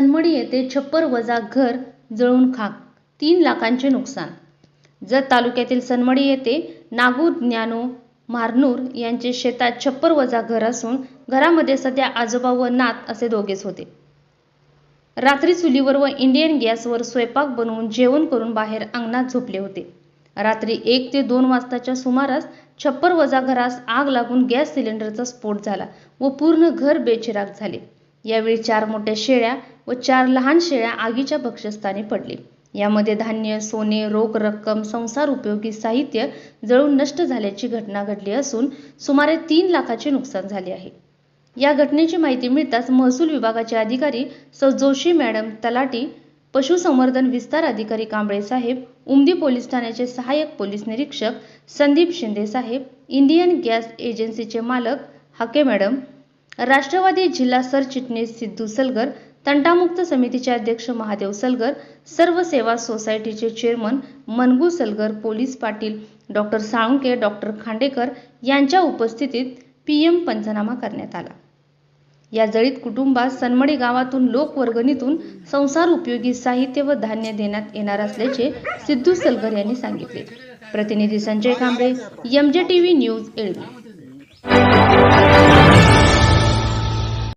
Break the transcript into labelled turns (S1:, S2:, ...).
S1: सनमडी येथे छप्पर वजा घर जळून खाक तीन लाखांचे नुकसान. जत तालुक्यातील सनमडी येथे नागू ज्ञानो मारनूर यांचे शेतात छप्पर वजा घर असून घरामध्ये सध्या आजोबा व नात असे दोघेच होते. रात्री चुलीवर व इंडियन गॅसवर स्वयंपाक बनवून जेवण करून बाहेर अंगणात झोपले होते. रात्री एक ते दोन वाजताच्या सुमारास छप्पर वजा घरास आग लागून गॅस सिलेंडरचा स्फोट झाला व पूर्ण घर बेचिराग झाले. यावेळी चार मोठ्या शेळ्या व चार लहान शेळ्या आगीच्या भक्ष्यस्थानी पडले. यामध्ये धान्य सोने रोख रक्कम संसार उपयोगी साहित्य जळून नष्ट झाल्याची घटना घडली असून सुमारे तीन लाखाचे नुकसान झाले आहे. या घटनेची माहिती मिळताच महसूल विभागाचे अधिकारी सौ जोशी मॅडम तलाटी पशुसंवर्धन विस्तार अधिकारी कांबळे साहेब उमदी पोलीस ठाण्याचे सहाय्यक पोलीस निरीक्षक संदीप शिंदे साहेब इंडियन गॅस एजन्सीचे मालक हाके मॅडम राष्ट्रवादी जिल्हा सरचिटणीस सिद्धू सलगर तंटामुक्त समितीचे अध्यक्ष महादेव सलगर सर्व सेवा सोसायटीचे chairman Mangu Salgar police Patil doctor Salunke doctor Khandekar यांच्या उपस्थितीत पीएम पंचनामा करण्यात आला. या जळीत कुटुंबास सनमडे गावातून लोकवर्गणीतून संसार उपयोगी साहित्य व धान्य देण्यात येणार असल्याचे सिद्धू सलगर यांनी सांगितले. प्रतिनिधी Sanjay Kamble MJ TV news एळवी.